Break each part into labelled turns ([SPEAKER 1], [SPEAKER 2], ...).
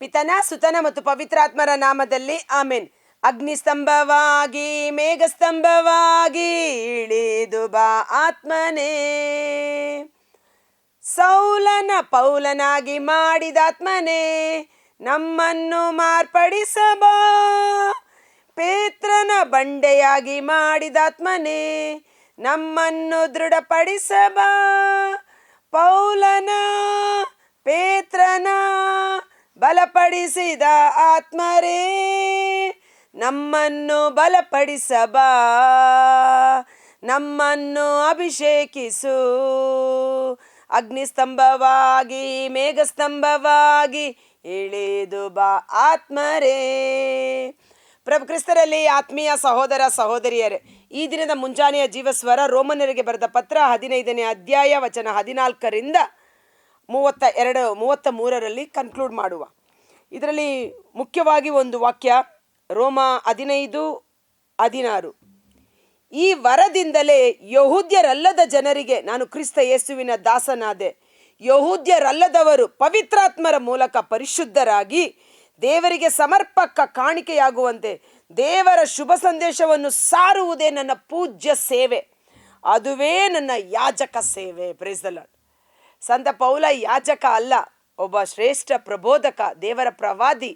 [SPEAKER 1] ಪಿತನ, ಸುತನ ಮತ್ತು ಪವಿತ್ರಾತ್ಮರ ನಾಮದಲ್ಲಿ ಆಮೇನ್. ಅಗ್ನಿಸ್ತಂಭವಾಗಿ, ಮೇಘಸ್ತಂಭವಾಗಿ ಇಳಿದು ಬಾ ಆತ್ಮನೇ. ಸೌಲನ ಪೌಲನಾಗಿ ಮಾಡಿದಾತ್ಮನೇ ನಮ್ಮನ್ನು ಮಾರ್ಪಡಿಸಬ. ಪೇತ್ರನ ಬಂಡೆಯಾಗಿ ಮಾಡಿದಾತ್ಮನೇ ನಮ್ಮನ್ನು ದೃಢಪಡಿಸಬಾ. ಪೌಲನ, ಪೇತ್ರನ ಬಲಪಡಿಸಿದ ಆತ್ಮರೇ, ನಮ್ಮನ್ನು ಬಲಪಡಿಸಬಾ, ನಮ್ಮನ್ನು ಅಭಿಷೇಕಿಸು. ಅಗ್ನಿಸ್ತಂಭವಾಗಿ, ಮೇಘಸ್ತಂಭವಾಗಿ ಇಳಿದು ಬಾ ಆತ್ಮರೇ. ಪ್ರಭು ಕ್ರಿಸ್ತರಲ್ಲಿ ಆತ್ಮೀಯ ಸಹೋದರ ಸಹೋದರಿಯರೇ, ಈ ದಿನದ ಮುಂಜಾನೆಯ ಜೀವಸ್ವರ ರೋಮನರಿಗೆ ಬರೆದ ಪತ್ರ ಹದಿನೈದನೇ ಅಧ್ಯಾಯ ವಚನ ಹದಿನಾಲ್ಕರಿಂದ ಮೂವತ್ತ ಎರಡು, ಮೂವತ್ತ ಮೂರರಲ್ಲಿ ಕನ್ಕ್ಲೂಡ್ ಮಾಡುವ. ಇದರಲ್ಲಿ ಮುಖ್ಯವಾಗಿ ಒಂದು ವಾಕ್ಯ, ರೋಮ ಹದಿನೈದು, ಹದಿನಾರು. ಈ ವರದಿಂದಲೇ ಯಹೂದ್ಯರಲ್ಲದ ಜನರಿಗೆ, ನಾನು ಕ್ರಿಸ್ತ ಯೇಸುವಿನ ದಾಸನಾದೆ, ಯಹೂದ್ಯರಲ್ಲದವರು ಪವಿತ್ರಾತ್ಮರ ಮೂಲಕ ಪರಿಶುದ್ಧರಾಗಿ ದೇವರಿಗೆ ಸಮರ್ಪಕ ಕಾಣಿಕೆಯಾಗುವಂತೆ ದೇವರ ಶುಭ ಸಂದೇಶವನ್ನು ಸಾರುವುದೇ ನನ್ನ ಪೂಜ್ಯ ಸೇವೆ. ಅದುವೇ ನನ್ನ ಯಾಜಕ ಸೇವೆ. ಪ್ರೇಸ್ ದ ಲಾರ್ಡ್ ಸಂತ ಪೌಲ ಯಾಜಕ ಅಲ್ಲ. ಒಬ್ಬ ಶ್ರೇಷ್ಠ ಪ್ರಬೋಧಕ, ದೇವರ ಪ್ರವಾದಿ.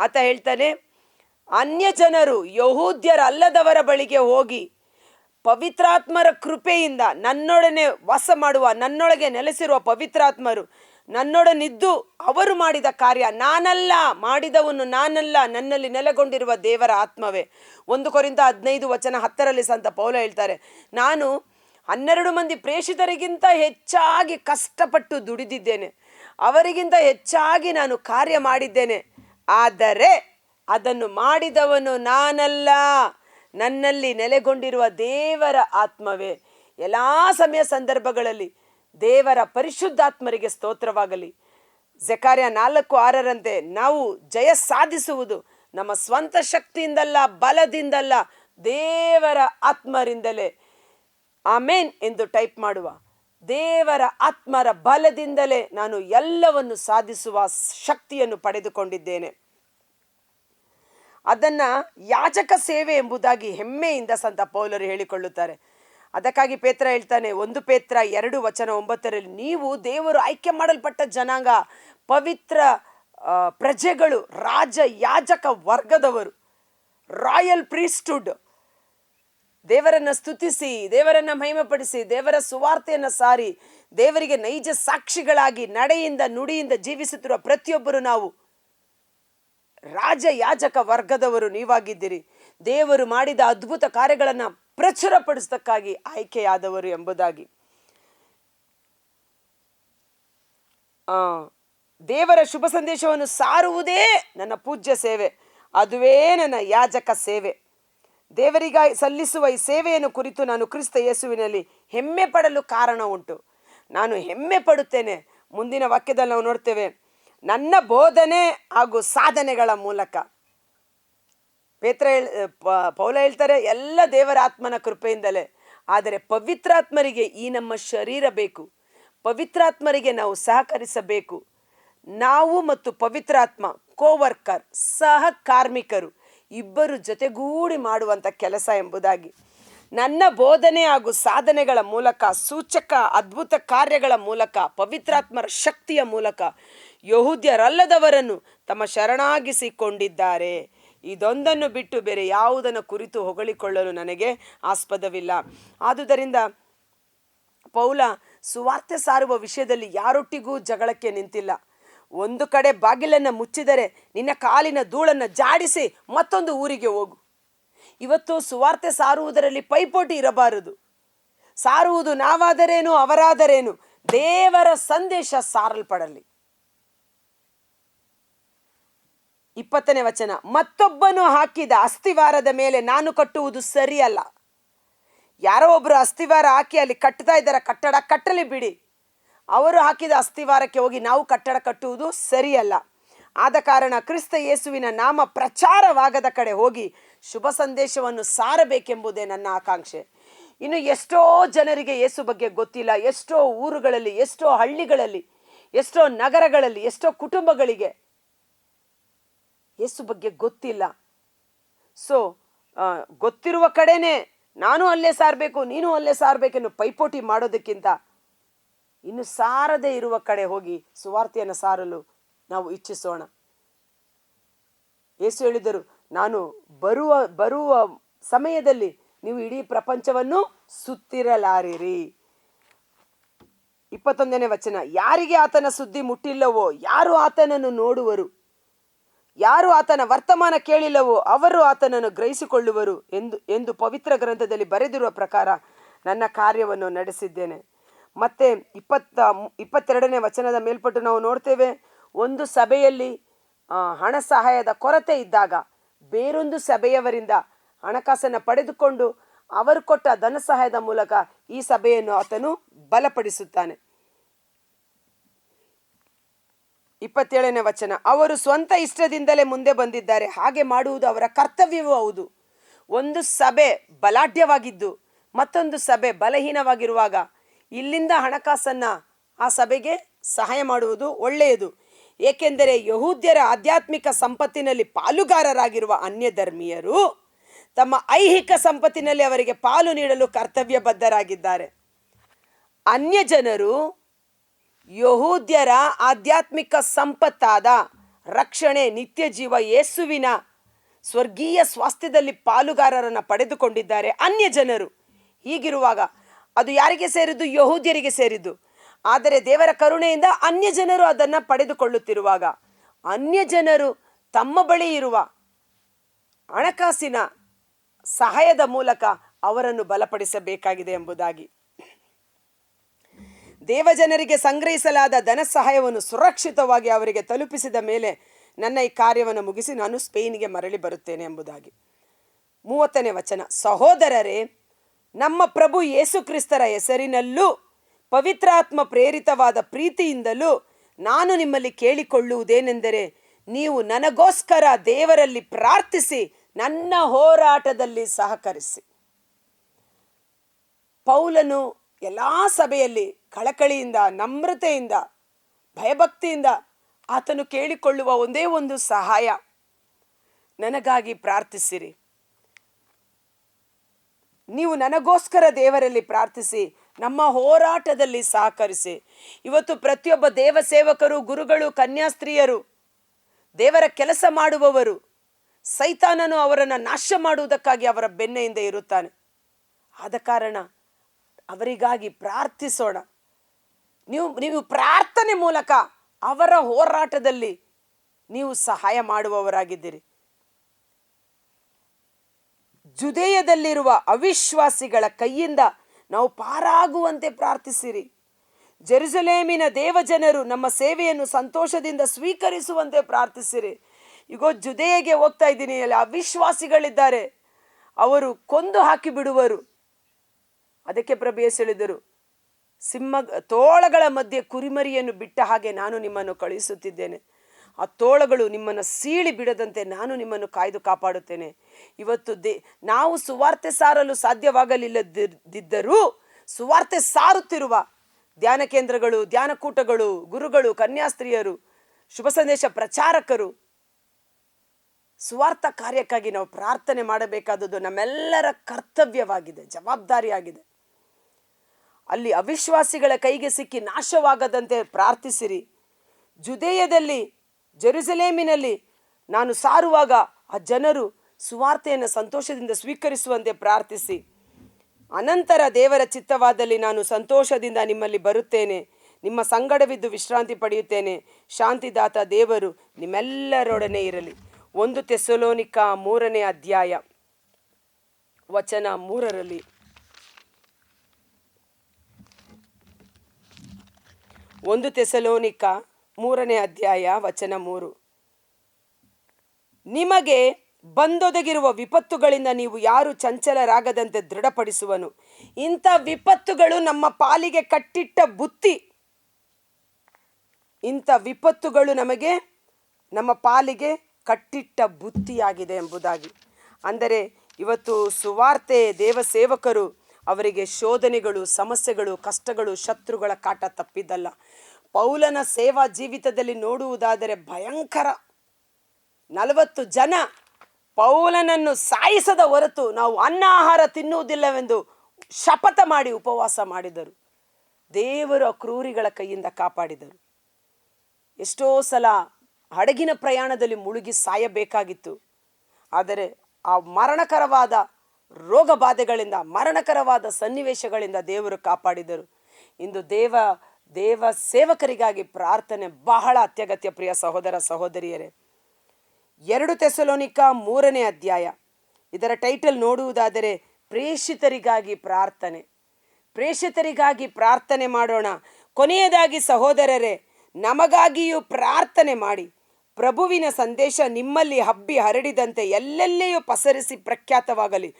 [SPEAKER 1] ಆತ ಹೇಳ್ತಾನೆ ಅನ್ಯ ಜನರು ಯಹೂದ್ಯರಲ್ಲದವರ ಬಳಿಗೆ ಹೋಗಿ ಪವಿತ್ರಾತ್ಮರ ಕೃಪೆಯಿಂದ ನನ್ನೊಡನೆ ವಾಸ ಮಾಡುವ, ನನ್ನೊಳಗೆ ನೆಲೆಸಿರುವ ಪವಿತ್ರಾತ್ಮರು ನನ್ನೊಡನಿದ್ದು ಅವರು ಮಾಡಿದ ಕಾರ್ಯ, ನಾನಲ್ಲ ಮಾಡಿದವನು ನಾನಲ್ಲ, ನನ್ನಲ್ಲಿ ನೆಲೆಗೊಂಡಿರುವ ದೇವರ ಆತ್ಮವೇ. ಒಂದು ಕೊರಿಂದ ಹದಿನೈದು ವಚನ ಹತ್ತರಲ್ಲಿ ಸಂತ ಪೌಲ ಹೇಳ್ತಾರೆ, ನಾನು ಹನ್ನೆರಡು ಮಂದಿ ಪ್ರೇಷಿತರಿಗಿಂತ ಹೆಚ್ಚಾಗಿ ಕಷ್ಟಪಟ್ಟು ದುಡಿದಿದ್ದೇನೆ. ಅವರಿಗಿಂತ ಹೆಚ್ಚಾಗಿ ನಾನು ಕಾರ್ಯ ಮಾಡಿದ್ದೇನೆ. ಆದರೆ ಅದನ್ನು ಮಾಡಿದವನು ನಾನಲ್ಲ. ನನ್ನಲ್ಲಿ ನೆಲೆಗೊಂಡಿರುವ ದೇವರ ಆತ್ಮವೇ. ಎಲ್ಲ ಸಮಯ ಸಂದರ್ಭಗಳಲ್ಲಿ ದೇವರ ಪರಿಶುದ್ಧಾತ್ಮರಿಗೆ ಸ್ತೋತ್ರವಾಗಲಿ. ಜಕಾರ್ಯ ನಾಲ್ಕು ಆರರಂತೆ ನಾವು ಜಯ ಸಾಧಿಸುವುದು ನಮ್ಮ ಸ್ವಂತ ಶಕ್ತಿಯಿಂದಲ್ಲ, ಬಲದಿಂದಲ್ಲ ದೇವರ ಆತ್ಮರಿಂದಲೇ. ಆಮೇನ್ ಎಂದು ಟೈಪ್ ಮಾಡುವ. ದೇವರ ಆತ್ಮರ ಬಲದಿಂದಲೇ ನಾನು ಎಲ್ಲವನ್ನು ಸಾಧಿಸುವ ಶಕ್ತಿಯನ್ನು ಪಡೆದುಕೊಂಡಿದ್ದೇನೆ. ಅದನ್ನ ಯಾಜಕ ಸೇವೆ ಎಂಬುದಾಗಿ ಹೆಮ್ಮೆಯಿಂದ ಸಂತ ಪೌಲರು ಹೇಳಿಕೊಳ್ಳುತ್ತಾರೆ. ಅದಕ್ಕಾಗಿ ಪೇತ್ರ ಹೇಳ್ತಾನೆ, ಒಂದು ಪೇತ್ರ ಎರಡು ವಚನ ಒಂಬತ್ತರಲ್ಲಿ, ನೀವು ದೇವರು ಆಯ್ಕೆ ಮಾಡಲ್ಪಟ್ಟ ಜನಾಂಗ, ಪವಿತ್ರ ಪ್ರಜೆಗಳು ರಾಜ ಯಾಜಕ ವರ್ಗದವರು, ರಾಯಲ್ ಪ್ರೀಸ್ಟುಡ್ ದೇವರನ್ನ ಸ್ತುತಿಸಿ ದೇವರನ್ನ ಮಹಿಮಪಡಿಸಿ ದೇವರ ಸುವಾರ್ತೆಯನ್ನು ಸಾರಿ ದೇವರಿಗೆ ನೈಜ ಸಾಕ್ಷಿಗಳಾಗಿ ನಡೆಯಿಂದ ನುಡಿಯಿಂದ ಜೀವಿಸುತ್ತಿರುವ ಪ್ರತಿಯೊಬ್ಬರು ನಾವು. ರಾಜ ಯಾಜಕ ವರ್ಗದವರು ನೀವಾಗಿದ್ದೀರಿ. ದೇವರು ಮಾಡಿದ ಅದ್ಭುತ ಕಾರ್ಯಗಳನ್ನು ಪ್ರಚುರಪಡಿಸತಕ್ಕಾಗಿ ಆಯ್ಕೆಯಾದವರು ಎಂಬುದಾಗಿ. ಆ, ದೇವರ ಶುಭ ಸಂದೇಶವನ್ನು ಸಾರುವುದೇ ನನ್ನ ಪೂಜ್ಯ ಸೇವೆ. ಅದುವೇ ನನ್ನ ಯಾಜಕ ಸೇವೆ. ದೇವರಿಗಾಗಿ ಸಲ್ಲಿಸುವ ಈ ಸೇವೆಯನ್ನು ಕುರಿತು ನಾನು ಕ್ರಿಸ್ತ ಯೇಸುವಿನಲ್ಲಿ ಹೆಮ್ಮೆ ಪಡಲು ಕಾರಣ ಉಂಟು. ನಾನು ಹೆಮ್ಮೆ ಪಡುತ್ತೇನೆ. ಮುಂದಿನ ವಾಕ್ಯದಲ್ಲಿ ನಾವು ನೋಡ್ತೇವೆ, ನನ್ನ ಬೋಧನೆ ಹಾಗೂ ಸಾಧನೆಗಳ ಮೂಲಕ. ಪೇತ್ರ ಹೇಳ್ ಪೌಲ ಹೇಳ್ತಾರೆ, ಎಲ್ಲ ದೇವರ ಆತ್ಮನ ಕೃಪೆಯಿಂದಲೇ. ಆದರೆ ಪವಿತ್ರಾತ್ಮರಿಗೆ ಈ ನಮ್ಮ ಶರೀರ ಬೇಕು. ಪವಿತ್ರಾತ್ಮರಿಗೆ ನಾವು ಸಹಕರಿಸಬೇಕು. ನಾವು ಮತ್ತು ಪವಿತ್ರಾತ್ಮ ಕೋವರ್ಕರ್ ಸಹ ಕಾರ್ಮಿಕರು. ಇಬ್ಬರು ಜೊತೆಗೂಡಿ ಮಾಡುವಂಥ ಕೆಲಸ ಎಂಬುದಾಗಿ. ನನ್ನ ಬೋಧನೆ ಹಾಗೂ ಸಾಧನೆಗಳ ಮೂಲಕ, ಸೂಚಕ, ಅದ್ಭುತ ಕಾರ್ಯಗಳ ಮೂಲಕ, ಪವಿತ್ರಾತ್ಮರ ಶಕ್ತಿಯ ಮೂಲಕ ಯಹೂದ್ಯರಲ್ಲದವರನ್ನು ತಮ್ಮ ಶರಣಾಗಿಸಿಕೊಂಡಿದ್ದಾರೆ. ಇದೊಂದನ್ನು ಬಿಟ್ಟು ಬೇರೆ ಯಾವುದನ್ನು ಕುರಿತು ಹೊಗಳಿಕೊಳ್ಳಲು ನನಗೆ ಆಸ್ಪದವಿಲ್ಲ. ಆದುದರಿಂದ ಪೌಲ ಸುವಾರ್ತೆ ಸಾರುವ ವಿಷಯದಲ್ಲಿ ಯಾರೊಟ್ಟಿಗೂ ಜಗಳಕ್ಕೆ ನಿಂತಿಲ್ಲ. ಒಂದು ಕಡೆ ಬಾಗಿಲನ್ನು ಮುಚ್ಚಿದರೆ ನಿನ್ನ ಕಾಲಿನ ಧೂಳನ್ನು ಜಾಡಿಸಿ ಮತ್ತೊಂದು ಊರಿಗೆ ಹೋಗು. ಇವತ್ತು ಸುವಾರ್ತೆ ಸಾರುವುದರಲ್ಲಿ ಪೈಪೋಟಿ ಇರಬಾರದು. ಸಾರುವುದು ನಾವಾದರೇನು, ಅವರಾದರೇನು? ದೇವರ ಸಂದೇಶ ಸಾರಲ್ಪಡಲಿ. ಇಪ್ಪತ್ತನೇ ವಚನ, ಮತ್ತೊಬ್ಬನು ಹಾಕಿದ ಅಸ್ಥಿವಾರದ ಮೇಲೆ ನಾನು ಕಟ್ಟುವುದು ಸರಿಯಲ್ಲ. ಯಾರೋ ಒಬ್ಬರು ಅಸ್ಥಿವಾರ ಹಾಕಿ ಅಲ್ಲಿ ಕಟ್ತಾ ಇದ್ದಾರೆ, ಕಟ್ಟಡ ಕಟ್ಟಲಿ ಬಿಡಿ. ಅವರು ಹಾಕಿದ ಅಸ್ಥಿವಾರಕ್ಕೆ ಹೋಗಿ ನಾವು ಕಟ್ಟಡ ಕಟ್ಟುವುದು ಸರಿಯಲ್ಲ. ಆದ ಕಾರಣ ಕ್ರಿಸ್ತ ಯೇಸುವಿನ ನಾಮ ಪ್ರಚಾರವಾಗದ ಕಡೆ ಹೋಗಿ ಶುಭ ಸಂದೇಶವನ್ನು ಸಾರಬೇಕೆಂಬುದೇ ನನ್ನ ಆಕಾಂಕ್ಷೆ. ಇನ್ನು ಎಷ್ಟೋ ಜನರಿಗೆ ಯೇಸು ಬಗ್ಗೆ ಗೊತ್ತಿಲ್ಲ, ಎಷ್ಟೋ ಊರುಗಳಲ್ಲಿ, ಎಷ್ಟೋ ಹಳ್ಳಿಗಳಲ್ಲಿ, ಎಷ್ಟೋ ನಗರಗಳಲ್ಲಿ, ಎಷ್ಟೋ ಕುಟುಂಬಗಳಿಗೆ ಯೇಸು ಬಗ್ಗೆ ಗೊತ್ತಿಲ್ಲ. ಸೊ ಗೊತ್ತಿರುವ ಕಡೆನೇ ನಾನು ಅಲ್ಲೇ ಸಾರಬೇಕು, ನೀನು ಅಲ್ಲೇ ಸಾರಬೇಕೆನ್ನು ಪೈಪೋಟಿ ಮಾಡೋದಕ್ಕಿಂತ ಇನ್ನು ಸಾರದೆ ಇರುವ ಕಡೆ ಹೋಗಿ ಸುವಾರ್ತೆಯನ್ನು ಸಾರಲು ನಾವು ಇಚ್ಛಿಸೋಣ. ಏಸು ಹೇಳಿದರು, ನಾನು ಬರುವ ಬರುವ ಸಮಯದಲ್ಲಿ ನೀವು ಇಡೀ ಪ್ರಪಂಚವನ್ನು ಸುತ್ತಿರಲಾರಿರಿ. ಇಪ್ಪತ್ತೊಂದನೇ ವಚನ, ಯಾರಿಗೆ ಆತನ ಸುದ್ದಿ ಮುಟ್ಟಿಲ್ಲವೋ, ಯಾರು ಆತನನ್ನು ನೋಡುವರು? ಯಾರು ಆತನ ವರ್ತಮಾನ ಕೇಳಿಲ್ಲವೋ, ಅವರು ಆತನನ್ನು ಗ್ರಹಿಸಿಕೊಳ್ಳುವರು ಎಂದು ಎಂದು ಪವಿತ್ರ ಗ್ರಂಥದಲ್ಲಿ ಬರೆದಿರುವ ಪ್ರಕಾರ ನನ್ನ ಕಾರ್ಯವನ್ನು ನಡೆಸಿದ್ದೇನೆ. ಮತ್ತೆ ಇಪ್ಪತ್ತ, ಇಪ್ಪತ್ತೆರಡನೇ ವಚನದ ಮೇಲ್ಪಟ್ಟು ನಾವು ನೋಡ್ತೇವೆ, ಒಂದು ಸಭೆಯಲ್ಲಿ ಹಣ ಸಹಾಯದ ಕೊರತೆ ಇದ್ದಾಗ, ಬೇರೊಂದು ಸಭೆಯವರಿಂದ ಹಣಕಾಸನ್ನು ಪಡೆದುಕೊಂಡು ಅವರು ಕೊಟ್ಟ ಧನ ಸಹಾಯದ ಮೂಲಕ ಈ ಸಭೆಯನ್ನು ಆತನು ಬಲಪಡಿಸುತ್ತಾನೆ. ಇಪ್ಪತ್ತೇಳನೇ ವಚನ, ಅವರು ಸ್ವಂತ ಇಷ್ಟದಿಂದಲೇ ಮುಂದೆ ಬಂದಿದ್ದಾರೆ, ಹಾಗೆ ಮಾಡುವುದು ಅವರ ಕರ್ತವ್ಯವೂ ಹೌದು. ಒಂದು ಸಭೆ ಬಲಾಢ್ಯವಾಗಿದ್ದು, ಮತ್ತೊಂದು ಸಭೆ ಬಲಹೀನವಾಗಿರುವಾಗ ಇಲ್ಲಿಂದ ಹಣಕಾಸನ್ನ ಆ ಸಭೆಗೆ ಸಹಾಯ ಮಾಡುವುದು ಒಳ್ಳೆಯದು. ಏಕೆಂದರೆ ಯಹೂದ್ಯರ ಆಧ್ಯಾತ್ಮಿಕ ಸಂಪತ್ತಿನಲ್ಲಿ ಪಾಲುಗಾರರಾಗಿರುವ ಅನ್ಯ ಧರ್ಮೀಯರು ತಮ್ಮ ಐಹಿಕ ಸಂಪತ್ತಿನಲ್ಲಿ ಅವರಿಗೆ ಪಾಲು ನೀಡಲು ಕರ್ತವ್ಯಬದ್ಧರಾಗಿದ್ದಾರೆ. ಅನ್ಯ ಜನರು ಯಹೂದ್ಯರ ಆಧ್ಯಾತ್ಮಿಕ ಸಂಪತ್ತಾದ ರಕ್ಷಣೆ ನಿತ್ಯ ಜೀವ ಯೇಸುವಿನ ಸ್ವರ್ಗೀಯ ಸ್ವಾಸ್ಥ್ಯದಲ್ಲಿ ಪಾಲುಗಾರರನ್ನು ಪಡೆದುಕೊಂಡಿದ್ದಾರೆ. ಅನ್ಯ ಜನರು ಹೀಗಿರುವಾಗ ಅದು ಯಾರಿಗೆ ಸೇರಿದ್ದು? ಯಹೂದ್ಯರಿಗೆ ಸೇರಿದ್ದು. ಆದರೆ ದೇವರ ಕರುಣೆಯಿಂದ ಅನ್ಯ ಜನರು ಅದನ್ನು ಪಡೆದುಕೊಳ್ಳುತ್ತಿರುವಾಗ ಅನ್ಯ ಜನರು ತಮ್ಮ ಬಳಿ ಇರುವ ಹಣಕಾಸಿನ ಸಹಾಯದ ಮೂಲಕ ಅವರನ್ನು ಬಲಪಡಿಸಬೇಕಾಗಿದೆ ಎಂಬುದಾಗಿ. ದೇವಜನರಿಗೆ ಸಂಗ್ರಹಿಸಲಾದ ಧನ ಸಹಾಯವನ್ನು ಸುರಕ್ಷಿತವಾಗಿ ಅವರಿಗೆ ತಲುಪಿಸಿದ ಮೇಲೆ ನನ್ನ ಈ ಕಾರ್ಯವನ್ನು ಮುಗಿಸಿ ನಾನು ಸ್ಪೇನಿಗೆ ಮರಳಿ ಬರುತ್ತೇನೆ ಎಂಬುದಾಗಿ. ಮೂವತ್ತನೇ ವಚನ, ಸಹೋದರರೇ ನಮ್ಮ ಪ್ರಭು ಯೇಸು ಕ್ರಿಸ್ತರ ಹೆಸರಿನಲ್ಲೂ, ಪವಿತ್ರಾತ್ಮ ಪ್ರೇರಿತವಾದ ಪ್ರೀತಿಯಿಂದಲೂ ನಾನು ನಿಮ್ಮಲ್ಲಿ ಕೇಳಿಕೊಳ್ಳುವುದೇನೆಂದರೆ, ನೀವು ನನಗೋಸ್ಕರ ದೇವರಲ್ಲಿ ಪ್ರಾರ್ಥಿಸಿ, ನನ್ನ ಹೋರಾಟದಲ್ಲಿ ಸಹಕರಿಸಿ. ಪೌಲನು ಎಲ್ಲ ಸಭೆಯಲ್ಲಿ ಕಳಕಳಿಯಿಂದ, ನಮ್ರತೆಯಿಂದ, ಭಯಭಕ್ತಿಯಿಂದ ಆತನು ಕೇಳಿಕೊಳ್ಳುವ ಒಂದೇ ಒಂದು ಸಹಾಯ, ನನಗಾಗಿ ಪ್ರಾರ್ಥಿಸಿರಿ. ನೀವು ನನಗೋಸ್ಕರ ದೇವರಲ್ಲಿ ಪ್ರಾರ್ಥಿಸಿ, ನಮ್ಮ ಹೋರಾಟದಲ್ಲಿ ಸಹಕರಿಸಿ. ಇವತ್ತು ಪ್ರತಿಯೊಬ್ಬ ದೇವ ಸೇವಕರು ಗುರುಗಳು, ಕನ್ಯಾಸ್ತ್ರೀಯರು, ದೇವರ ಕೆಲಸ ಮಾಡುವವರು, ಸೈತಾನನು ಅವರನ್ನು ನಾಶ ಮಾಡುವುದಕ್ಕಾಗಿ ಅವರ ಬೆನ್ನೆಯಿಂದ ಇರುತ್ತಾನೆ. ಆದ ಕಾರಣ ಅವರಿಗಾಗಿ ಪ್ರಾರ್ಥಿಸೋಣ. ನೀವು ನೀವು ಪ್ರಾರ್ಥನೆ ಮೂಲಕ ಅವರ ಹೋರಾಟದಲ್ಲಿ ನೀವು ಸಹಾಯ ಮಾಡುವವರಾಗಿದ್ದೀರಿ. ಜುದೇಯದಲ್ಲಿರುವ ಅವಿಶ್ವಾಸಿಗಳ ಕೈಯಿಂದ ನಾವು ಪಾರಾಗುವಂತೆ ಪ್ರಾರ್ಥಿಸಿರಿ. ಜೆರುಸಲೇಮಿನ ದೇವಜನರು ನಮ್ಮ ಸೇವೆಯನ್ನು ಸಂತೋಷದಿಂದ ಸ್ವೀಕರಿಸುವಂತೆ ಪ್ರಾರ್ಥಿಸಿರಿ. ಈಗ ಜುದೇಯಗೆ ಹೋಗ್ತಾ ಇದ್ದೀನಿ, ಅಲ್ಲಿ ಅವಿಶ್ವಾಸಿಗಳಿದ್ದಾರೆ. ಅವರು ಕೊಂದು ಹಾಕಿ ಬಿಡುವರು ಅದಕ್ಕೆ ಪ್ರಭು ಯೇಸು ಹೇಳಿದರು, ಸಿಂಹ ತೋಳಗಳ ಮಧ್ಯೆ ಕುರಿಮರಿಯನ್ನು ಬಿಟ್ಟ ಹಾಗೆ ನಾನು ನಿಮ್ಮನ್ನು ಕಳುಹಿಸುತ್ತಿದ್ದೇನೆ. ಆ ತೋಳಗಳು ನಿಮ್ಮನ್ನು ಸೀಳಿ ಬಿಡದಂತೆ ನಾನು ನಿಮ್ಮನ್ನು ಕಾಯ್ದು ಕಾಪಾಡುತ್ತೇನೆ. ಇವತ್ತು ದೇ, ನಾವು ಸುವಾರ್ತೆ ಸಾರಲು ಸಾಧ್ಯವಾಗಲಿಲ್ಲದಿದ್ದರೂ ಸುವಾರ್ತೆ ಸಾರುತ್ತಿರುವ ಧ್ಯಾನ ಕೇಂದ್ರಗಳು ಧ್ಯಾನಕೂಟಗಳು ಗುರುಗಳು, ಕನ್ಯಾಸ್ತ್ರೀಯರು, ಶುಭ ಸಂದೇಶ ಪ್ರಚಾರಕರು, ಸುವಾರ್ಥ ಕಾರ್ಯಕ್ಕಾಗಿ ನಾವು ಪ್ರಾರ್ಥನೆ ಮಾಡಬೇಕಾದದ್ದು ನಮ್ಮೆಲ್ಲರ ಕರ್ತವ್ಯವಾಗಿದೆ, ಜವಾಬ್ದಾರಿಯಾಗಿದೆ. ಅಲ್ಲಿ ಅವಿಶ್ವಾಸಿಗಳ ಕೈಗೆ ಸಿಕ್ಕಿ ನಾಶವಾಗದಂತೆ ಪ್ರಾರ್ಥಿಸಿರಿ. ಜುದೇಯದಲ್ಲಿ ಜೆರುಸಲೇಮಿನಲ್ಲಿ ನಾನು ಸಾರುವಾಗ ಆ ಜನರು ಸುವಾರ್ತೆಯನ್ನು ಸಂತೋಷದಿಂದ ಸ್ವೀಕರಿಸುವಂತೆ ಪ್ರಾರ್ಥಿಸಿ. ಅನಂತರ ದೇವರ ಚಿತ್ತವಾದಲ್ಲಿ ನಾನು ಸಂತೋಷದಿಂದ ನಿಮ್ಮಲ್ಲಿ ಬರುತ್ತೇನೆ. ನಿಮ್ಮ ಸಂಗಡವಿದ್ದು ವಿಶ್ರಾಂತಿ ಪಡೆಯುತ್ತೇನೆ. ಶಾಂತಿದಾತ ದೇವರು ನಿಮ್ಮೆಲ್ಲರೊಡನೆ ಇರಲಿ. ಒಂದು ತೆಸಲೋನಿಕ ಮೂರನೇ ಅಧ್ಯಾಯ ವಚನ ಮೂರರಲ್ಲಿ. ಒಂದು ತೆಸಲೋನಿಕ ಮೂರನೇ ಅಧ್ಯಾಯ ವಚನ ಮೂರು. ನಿಮಗೆ ಬಂದೊದಗಿರುವ ವಿಪತ್ತುಗಳಿಂದ ನೀವು ಯಾರು ಚಂಚಲರಾಗದಂತೆ ದೃಢಪಡಿಸುವನು? ಇಂಥ ವಿಪತ್ತುಗಳು ನಮ್ಮ ಪಾಲಿಗೆ ಕಟ್ಟಿಟ್ಟ ಬುತ್ತಿ. ಇಂಥ ವಿಪತ್ತುಗಳು ನಮಗೆ ನಮ್ಮ ಪಾಲಿಗೆ ಕಟ್ಟಿಟ್ಟ ಬುತ್ತಿಯಾಗಿದೆ ಎಂಬುದಾಗಿ. ಅಂದರೆ ಇವತ್ತು ಸುವಾರ್ತೆ ದೇವ ಸೇವಕರು ಅವರಿಗೆ ಶೋಧನೆಗಳು, ಸಮಸ್ಯೆಗಳು, ಕಷ್ಟಗಳು, ಶತ್ರುಗಳ ಕಾಟ ತಪ್ಪಿದ್ದಲ್ಲ. ಪೌಲನ ಸೇವಾ ಜೀವಿತದಲ್ಲಿ ನೋಡುವುದಾದರೆ ಭಯಂಕರ. ನಲವತ್ತು ಜನ ಪೌಲನನ್ನು ಸಾಯಿಸದ ಹೊರತು ನಾವು ಅನ್ನ ಆಹಾರ ತಿನ್ನುವುದಿಲ್ಲವೆಂದು ಶಪಥ ಮಾಡಿ ಉಪವಾಸ ಮಾಡಿದರು. ದೇವರು ಕ್ರೂರಿಗಳ ಕೈಯಿಂದ ಕಾಪಾಡಿದರು. ಎಷ್ಟೋ ಸಲ ಹಡಗಿನ ಪ್ರಯಾಣದಲ್ಲಿ ಮುಳುಗಿ ಸಾಯಬೇಕಾಗಿತ್ತು. ಆದರೆ ಆ ಮರಣಕರವಾದ ರೋಗ ಮರಣಕರವಾದ ಸನ್ನಿವೇಶಗಳಿಂದ ದೇವರು ಕಾಪಾಡಿದರು. ಇಂದು ದೇವ ದೇವ ಸೇವಕರಿಗಾಗಿ ಪ್ರಾರ್ಥನೆ ಬಹಳ ಅತ್ಯಗತ್ಯ ಪ್ರಿಯ ಸಹೋದರ ಸಹೋದರಿಯರೇ. ಎರಡು ತೆಸಲೋನಿಕ ಮೂರನೇ ಅಧ್ಯಾಯ. ಇದರ ಟೈಟಲ್ ನೋಡುವುದಾದರೆ ಪ್ರೇಷಿತರಿಗಾಗಿ ಪ್ರಾರ್ಥನೆ. ಪ್ರೇಷಿತರಿಗಾಗಿ ಪ್ರಾರ್ಥನೆ ಮಾಡೋಣ. ಕೊನೆಯದಾಗಿ ಸಹೋದರರೇ, ನಮಗಾಗಿಯೂ ಪ್ರಾರ್ಥನೆ ಮಾಡಿ. ಪ್ರಭುವಿನ ಸಂದೇಶ ನಿಮ್ಮಲ್ಲಿ ಹಬ್ಬಿ ಹರಡಿದಂತೆ ಎಲ್ಲೆಲ್ಲೆಯೂ ಪಸರಿಸಿ ಪ್ರಖ್ಯಾತವಾಗಲಿ.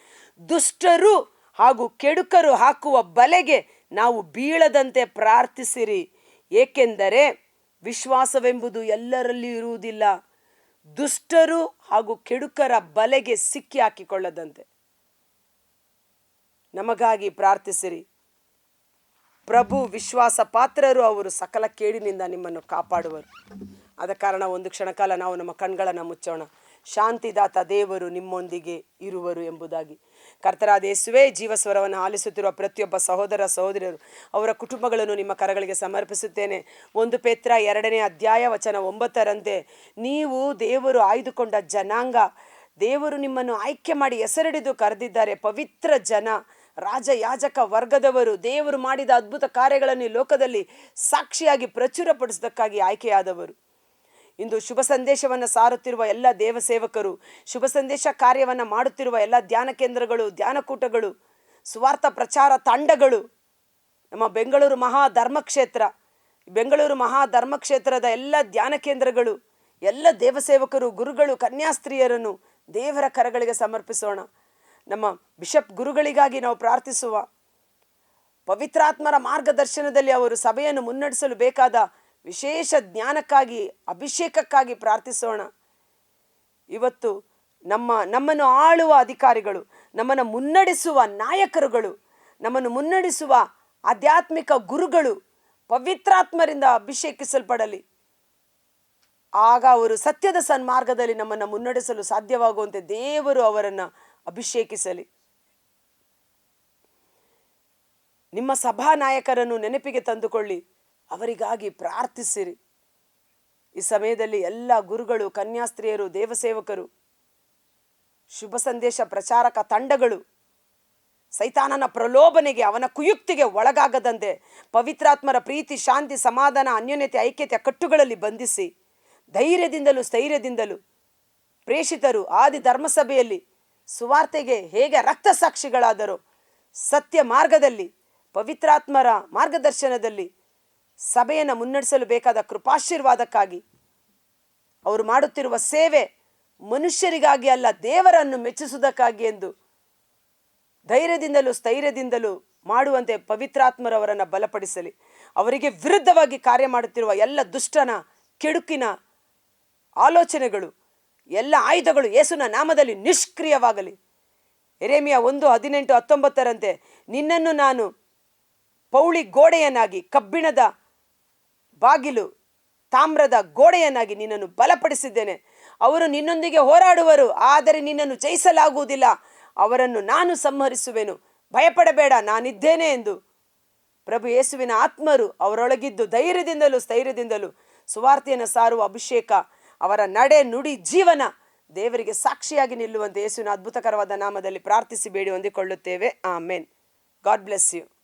[SPEAKER 1] ದುಷ್ಟರು ಹಾಗೂ ಕೆಡುಕರು ಹಾಕುವ ಬಲೆಗೆ ನಾವು ಬೀಳದಂತೆ ಪ್ರಾರ್ಥಿಸಿರಿ. ಏಕೆಂದರೆ ವಿಶ್ವಾಸವೆಂಬುದು ಎಲ್ಲರಲ್ಲಿ ಇರುವುದಿಲ್ಲ. ದುಷ್ಟರು ಹಾಗೂ ಕೆಡುಕರ ಬಲೆಗೆ ಸಿಕ್ಕಿ ಹಾಕಿಕೊಳ್ಳದಂತೆ. ನಮಗಾಗಿ ಪ್ರಾರ್ಥಿಸಿರಿ. ಪ್ರಭು ವಿಶ್ವಾಸ ಪಾತ್ರರು ಅವರು ಸಕಲ ಕೇಡಿನಿಂದ ನಿಮ್ಮನ್ನು ಕಾಪಾಡುವರು. ಆದ ಕಾರಣ ಒಂದು ಕ್ಷಣಕಾಲ ನಾವು ನಮ್ಮ ಕಣ್ಗಳನ್ನು ಮುಚ್ಚೋಣ. ಶಾಂತಿದಾತ ದೇವರು ನಿಮ್ಮೊಂದಿಗೆ ಇರುವರು ಎಂಬುದಾಗಿ. ಕರ್ತರಾದ ಯೇಸುವೆ, ಜೀವಸ್ವರವನ್ನು ಆಲಿಸುತ್ತಿರುವ ಪ್ರತಿಯೊಬ್ಬ ಸಹೋದರ ಸಹೋದರಿಯರು, ಅವರ ಕುಟುಂಬಗಳನ್ನು ನಿಮ್ಮ ಕರಗಳಿಗೆ ಸಮರ್ಪಿಸುತ್ತೇನೆ. ಒಂದು ಪೇತ್ರ ಎರಡನೇ ಅಧ್ಯಾಯ ವಚನ ಒಂಬತ್ತರಂತೆ, ನೀವು ದೇವರು ಆಯ್ದುಕೊಂಡ ಜನಾಂಗ, ದೇವರು ನಿಮ್ಮನ್ನು ಆಯ್ಕೆ ಮಾಡಿ ಹೆಸರಿಡಿದು ಕರೆದಿದ್ದಾರೆ. ಪವಿತ್ರ ಜನ ರಾಜ ಯಾಜಕ ವರ್ಗದವರು, ದೇವರು ಮಾಡಿದ ಅದ್ಭುತ ಕಾರ್ಯಗಳನ್ನು ಲೋಕದಲ್ಲಿ ಸಾಕ್ಷಿಯಾಗಿ ಪ್ರಚುರಪಡಿಸೋದಕ್ಕಾಗಿ ಆಯ್ಕೆಯಾದವರು. ಇಂದು ಶುಭ ಸಂದೇಶವನ್ನು ಸಾರುತ್ತಿರುವ ಎಲ್ಲ ದೇವ ಸೇವಕರು ಶುಭ ಸಂದೇಶ ಕಾರ್ಯವನ್ನು ಮಾಡುತ್ತಿರುವ ಎಲ್ಲ ಧ್ಯಾನ ಕೇಂದ್ರಗಳು ಧ್ಯಾನಕೂಟಗಳು ಸ್ವಾರ್ಥ ಪ್ರಚಾರ ತಂಡಗಳು, ನಮ್ಮ ಬೆಂಗಳೂರು ಮಹಾ ಧರ್ಮಕ್ಷೇತ್ರ ಬೆಂಗಳೂರು ಮಹಾ ಧರ್ಮಕ್ಷೇತ್ರದ ಎಲ್ಲ ಧ್ಯಾನ ಕೇಂದ್ರಗಳು, ಎಲ್ಲ ದೇವಸೇವಕರು, ಗುರುಗಳು, ಕನ್ಯಾಸ್ತ್ರೀಯರನ್ನು ದೇವರ ಕರಗಳಿಗೆ ಸಮರ್ಪಿಸೋಣ. ನಮ್ಮ ಬಿಷಪ್ ಗುರುಗಳಿಗಾಗಿ ನಾವು ಪ್ರಾರ್ಥಿಸುವ ಪವಿತ್ರಾತ್ಮರ ಮಾರ್ಗದರ್ಶನದಲ್ಲಿ ಅವರು ಸಭೆಯನ್ನು ಮುನ್ನಡೆಸಲು ಬೇಕಾದ ವಿಶೇಷ ಜ್ಞಾನಕ್ಕಾಗಿ, ಅಭಿಷೇಕಕ್ಕಾಗಿ ಪ್ರಾರ್ಥಿಸೋಣ. ಇವತ್ತು ನಮ್ಮ, ನಮ್ಮನ್ನು ಆಳುವ ಅಧಿಕಾರಿಗಳು, ನಮ್ಮನ್ನು ಮುನ್ನಡೆಸುವ ನಾಯಕರುಗಳು, ನಮ್ಮನ್ನು ಮುನ್ನಡೆಸುವ ಆಧ್ಯಾತ್ಮಿಕ ಗುರುಗಳು ಪವಿತ್ರಾತ್ಮರಿಂದ ಅಭಿಷೇಕಿಸಲ್ಪಡಲಿ. ಆಗ ಅವರು ಸತ್ಯದ ಸನ್ಮಾರ್ಗದಲ್ಲಿ ನಮ್ಮನ್ನು ಮುನ್ನಡೆಸಲು ಸಾಧ್ಯವಾಗುವಂತೆ ದೇವರು ಅವರನ್ನು ಅಭಿಷೇಕಿಸಲಿ. ನಿಮ್ಮ ಸಭಾ ನಾಯಕರನ್ನು ನೆನಪಿಗೆ ತಂದುಕೊಳ್ಳಿ. ಅವರಿಗಾಗಿ ಪ್ರಾರ್ಥಿಸಿರಿ. ಈ ಸಮಯದಲ್ಲಿ ಎಲ್ಲ ಗುರುಗಳು, ಕನ್ಯಾಸ್ತ್ರೀಯರು, ದೇವಸೇವಕರು, ಶುಭ ಸಂದೇಶ ಪ್ರಚಾರಕ ತಂಡಗಳು ಸೈತಾನನ ಪ್ರಲೋಭನೆಗೆ, ಅವನ ಕುಯುಕ್ತಿಗೆ ಒಳಗಾಗದಂತೆ ಪವಿತ್ರಾತ್ಮರ ಪ್ರೀತಿ, ಶಾಂತಿ, ಸಮಾಧಾನ, ಅನ್ಯೋನ್ಯತೆ, ಐಕ್ಯತೆ ಕಟ್ಟುಗಳಲ್ಲಿ ಬಂಧಿಸಿ ಧೈರ್ಯದಿಂದಲೂ ಸ್ಥೈರ್ಯದಿಂದಲೂ ಪ್ರೇಷಿತರು ಆದಿ ಧರ್ಮಸಭೆಯಲ್ಲಿ ಸುವಾರ್ತೆಗೆ ಹೇಗೆ ರಕ್ತ ಸಾಕ್ಷಿಗಳಾದರೋ ಸತ್ಯ ಮಾರ್ಗದಲ್ಲಿ, ಪವಿತ್ರಾತ್ಮರ ಮಾರ್ಗದರ್ಶನದಲ್ಲಿ ಸಭೆಯನ್ನು ಮುನ್ನಡೆಸಲು ಬೇಕಾದ ಕೃಪಾಶೀರ್ವಾದಕ್ಕಾಗಿ. ಅವರು ಮಾಡುತ್ತಿರುವ ಸೇವೆ ಮನುಷ್ಯರಿಗಾಗಿ ಅಲ್ಲ, ದೇವರನ್ನು ಮೆಚ್ಚಿಸುವುದಕ್ಕಾಗಿ ಎಂದು ಧೈರ್ಯದಿಂದಲೂ ಸ್ಥೈರ್ಯದಿಂದಲೂ ಮಾಡುವಂತೆ ಪವಿತ್ರಾತ್ಮರವರನ್ನು ಬಲಪಡಿಸಲಿ. ಅವರಿಗೆ ವಿರುದ್ಧವಾಗಿ ಕಾರ್ಯ ಮಾಡುತ್ತಿರುವ ಎಲ್ಲ ದುಷ್ಟನ, ಕೆಡುಕಿನ ಆಲೋಚನೆಗಳು, ಎಲ್ಲ ಆಯುಧಗಳು ಯೇಸುನ ನಾಮದಲ್ಲಿ ನಿಷ್ಕ್ರಿಯವಾಗಲಿ. ಎರೇಮಿಯ ಒಂದು ಹದಿನೆಂಟು ಹತ್ತೊಂಬತ್ತರಂತೆ, ನಿನ್ನನ್ನು ನಾನು ಪೌಳಿ ಗೋಡೆಯನ್ನಾಗಿ ಕಬ್ಬಿಣದ ಬಾಗಿಲು ತಾಮ್ರದ ಗೋಡೆಯನ್ನಾಗಿ ನಿನ್ನನ್ನು ಬಲಪಡಿಸಿದ್ದೇನೆ. ಅವರು ನಿನ್ನೊಂದಿಗೆ ಹೋರಾಡುವರು, ಆದರೆ ನಿನ್ನನ್ನು ಜಯಿಸಲಾಗುವುದಿಲ್ಲ. ಅವರನ್ನು ನಾನು ಸಂಹರಿಸುವೆನು. ಭಯಪಡಬೇಡ, ನಾನಿದ್ದೇನೆ ಎಂದು. ಪ್ರಭು ಯೇಸುವಿನ ಆತ್ಮರು ಅವರೊಳಗಿದ್ದು ಧೈರ್ಯದಿಂದಲೂ ಸ್ಥೈರ್ಯದಿಂದಲೂ ಸುವಾರ್ತೆಯನ್ನು ಸಾರುವ ಅಭಿಷೇಕ, ಅವರ ನಡೆ ನುಡಿ ಜೀವನ ದೇವರಿಗೆ ಸಾಕ್ಷಿಯಾಗಿ ನಿಲ್ಲುವಂತೆ ಯೇಸುವಿನ ಅದ್ಭುತಕರವಾದ ನಾಮದಲ್ಲಿ ಪ್ರಾರ್ಥಿಸಿ ಬೇಡಿ, ಹೊಂದಿಕೊಳ್ಳುತ್ತೇವೆ. ಆಮೇನ್. God bless you.